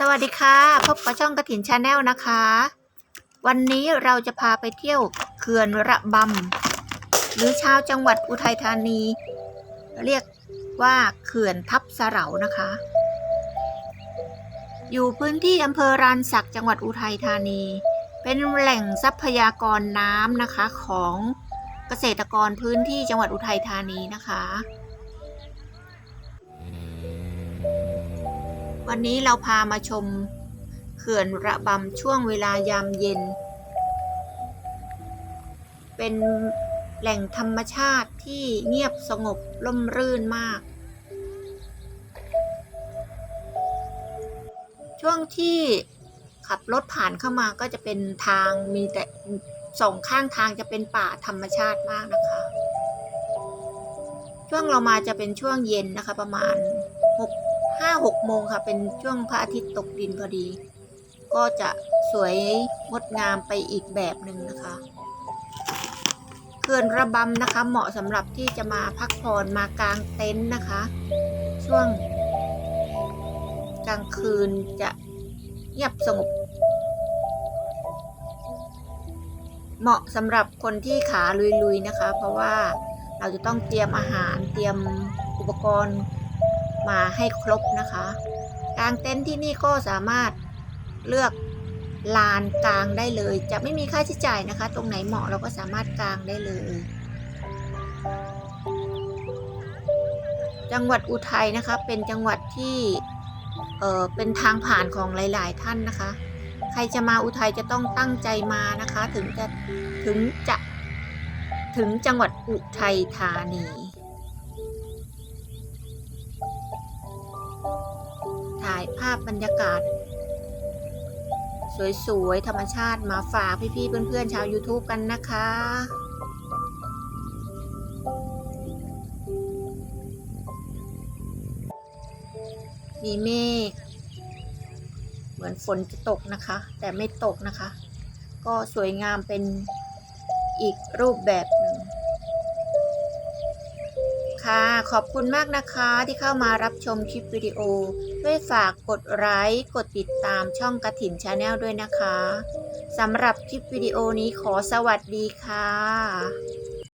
สวัสดีค่ะ พบกับช่องกระถินชาแนลนะคะ วันนี้เราจะพาไปเที่ยวเขื่อนระบำหรือชาวจังหวัดอุทัยธานี เรียกว่าเขื่อนทับสะเหรานะคะ อยู่พื้นที่อำเภอรานสักจังหวัดอุทัยธานี เป็นแหล่งทรัพยากรน้ำนะคะของเกษตรกรพื้นที่จังหวัดอุทัยธานีนะคะ วันนี้เราพามาชมเขื่อนระบำช่วงเวลายามเย็น เป็นแหล่งธรรมชาติที่เงียบสงบร่มรื่นมาก ช่วงที่ขับรถผ่านเข้ามาก็จะเป็นทางมีแต่สองข้างทางจะเป็นป่าธรรมชาติมากนะคะ ช่วงเรามาจะเป็นช่วงเย็นนะคะประมาณ ห้าหกโมงค่ะ เป็นช่วงพระอาทิตย์ตกดินพอดี ก็จะสวยงดงามไปอีกแบบหนึ่งนะคะเขื่อนระบำนะคะ เหมาะสำหรับที่จะมาพักผ่อนมากางเต็นท์นะคะ ช่วง กลางคืนจะเงียบสงบเหมาะสำหรับคนที่ขาลุยๆนะคะ เพราะว่าเราจะต้องเตรียมอาหารเตรียมอุปกรณ์ มาให้ครบนะคะกางเต็นท์ที่นี่ก็สามารถเลือกลานกลางได้เลย จะไม่มีค่าใช้จ่ายนะคะ ตรงไหนเหมาะเราก็สามารถกลางได้เลย จังหวัดอุทัยนะคะ เป็นจังหวัดที่เออเป็นทางผ่านของหลาย ๆ ท่านนะคะ ใครจะมาอุทัยจะต้องตั้งใจมานะคะ ถึงจะถึงจะถึงจังหวัดอุทัยธานีาพบรรยากาศ สวยๆ ธรรมชาติมาฝากพี่ๆ เพื่อนๆ ชาว YouTube กันนะคะ มีเมฆเหมือนฝนจะตกนะคะ แต่ไม่ตกนะคะ ก็สวยงามเป็นอีกรูปแบบหนึ่ง ค่ะ ขอบคุณมากนะคะที่เข้ามารับชมคลิปวิดีโอ ด้วยฝากกดไลค์กดติดตามช่องกระถิ่นชาแนลด้วยนะคะสำหรับคลิปวิดีโอนี้ขอสวัสดีค่ะ